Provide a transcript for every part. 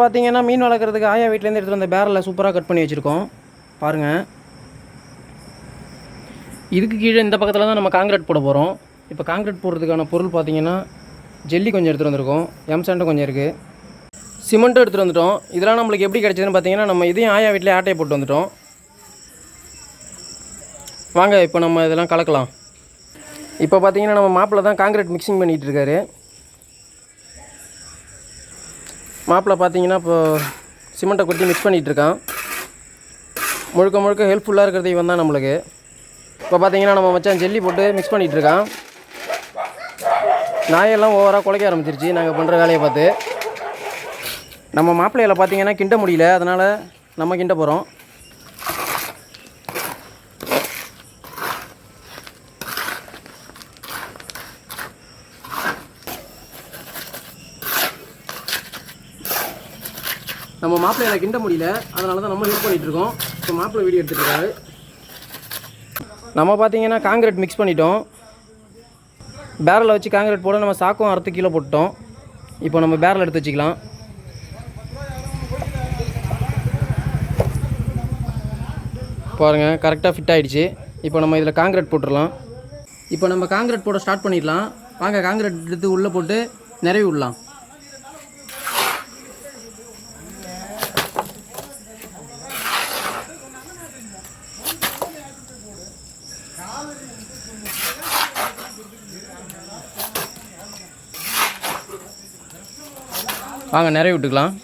பார்த்தீங்கன்னா மீன் வளர்க்குறதுக்கு ஆயா வீட்டிலேருந்து எடுத்துகிட்டு வந்த பேரலை சூப்பராக கட் பண்ணி வச்சுருக்கோம். பாருங்கள் இதுக்கு கீழே இந்த பக்கத்தில் தான் நம்ம காங்கிரீட் போட போகிறோம் இப்போ காங்கிரீட் போடுறதுக்கான பொருள் பார்த்தீங்கன்னா ஜெல்லி கொஞ்சம் எடுத்துகிட்டு வந்திருக்கோம். எம் சாண்டும் கொஞ்சம் இருக்குது சிமெண்ட்டும் எடுத்துகிட்டு வந்துட்டோம். இதெல்லாம் நம்மளுக்கு எப்படி கிடச்சிதுன்னு பார்த்தீங்கன்னா நம்ம இதையும் ஆயா வீட்டிலே ஆட்டையை போட்டு வந்துட்டோம். வாங்க இப்போ நம்ம இதெல்லாம் கலக்கலாம். இப்போ பார்த்தீங்கன்னா நம்ம மாப்பிள்ளை தான் காங்கிரீட் மிக்சிங் பண்ணிகிட்டு இருக்காரு. மாப்பிள்ளை பார்த்தீங்கன்னா இப்போ சிமெண்ட்டை கொட்டி மிக்ஸ் பண்ணிகிட்டு இருக்கான் முழுக்க முழுக்க ஹெல்ப்ஃபுல்லாக இருக்கிறது இவன் தான் நம்மளுக்கு. இப்போ பார்த்தீங்கன்னா நம்ம மச்சான் ஜெல்லி போட்டு மிக்ஸ் பண்ணிகிட்ருக்கான். நாயெல்லாம் ஓவராக குலைக்க ஆரம்பிச்சிருச்சு. நாங்கள் பண்ணுற வேலையை பார்த்து. நம்ம மாப்பிள்ளையில் பார்த்தீங்கன்னா கிண்ட முடியல. அதனால் நம்ம கிண்ட போகிறோம் நம்ம மாப்பிள்ளையில கிண்ட முடியல. அதனால தான் நம்ம ஹெல்ப் பண்ணிகிட்டு இருக்கோம். இப்போ மாப்பிள்ளை வீடியோ எடுத்துகிட்டு நம்ம பார்த்தீங்கன்னா காங்கிரீட் மிக்ஸ் பண்ணிட்டோம். பேரலை வச்சு காங்கிரீட் போட நம்ம சாக்கும் அறுத்து கிலோ போட்டோம் இப்போ நம்ம பேரல் எடுத்து வச்சுக்கலாம். பாருங்கள் கரெக்டாக ஃபிட் ஆகிடுச்சு இப்போ நம்ம இதில் காங்கிரீட் போட்டுடலாம். இப்போ நம்ம காங்கிரீட் போட ஸ்டார்ட் பண்ணிடலாம். வாங்க காங்கிரீட் எடுத்து உள்ளே போட்டு நிறைவு விடலாம். வாங்க நிறைய விட்டுக்கலாம்.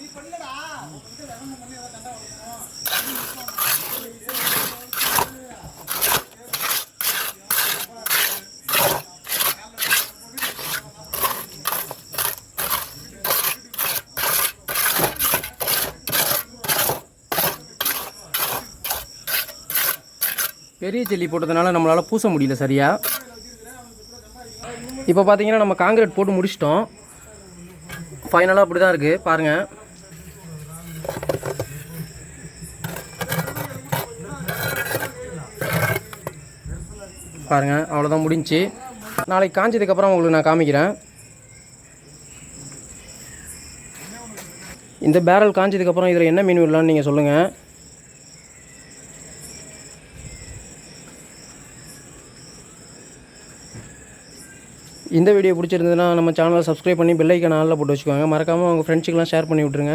பெரிய ஜெல்லி போட்டதுனால நம்மளால் பூச முடியல சரியாக இப்போ பார்த்தீங்கன்னா நம்ம காங்கிரீட் போட்டு முடிச்சிட்டோம். ஃபைனலாக அப்படி தான் இருக்குது பாருங்கள் பாருங்கள் அவ்வளோதான் முடிஞ்சுச்சு நாளைக்கு காஞ்சதுக்கப்புறம் உங்களுக்கு நான் காமிக்கிறேன். இந்த பேரல் காஞ்சதுக்கப்புறம் இதில் என்ன மீன் விடலான்னு நீங்கள் சொல்லுங்கள் இந்த வீடியோ பிடிச்சிருந்ததுன்னா நம்ம சேனலை சப்ஸ்கிரைப் பண்ணி பெல்லைக்கான ஆளில் போட்டு வச்சுக்கோங்க. மறக்காமல் உங்கள் ஃப்ரெண்ட்ஸுக்கெல்லாம் ஷேர் பண்ணி விட்ருங்க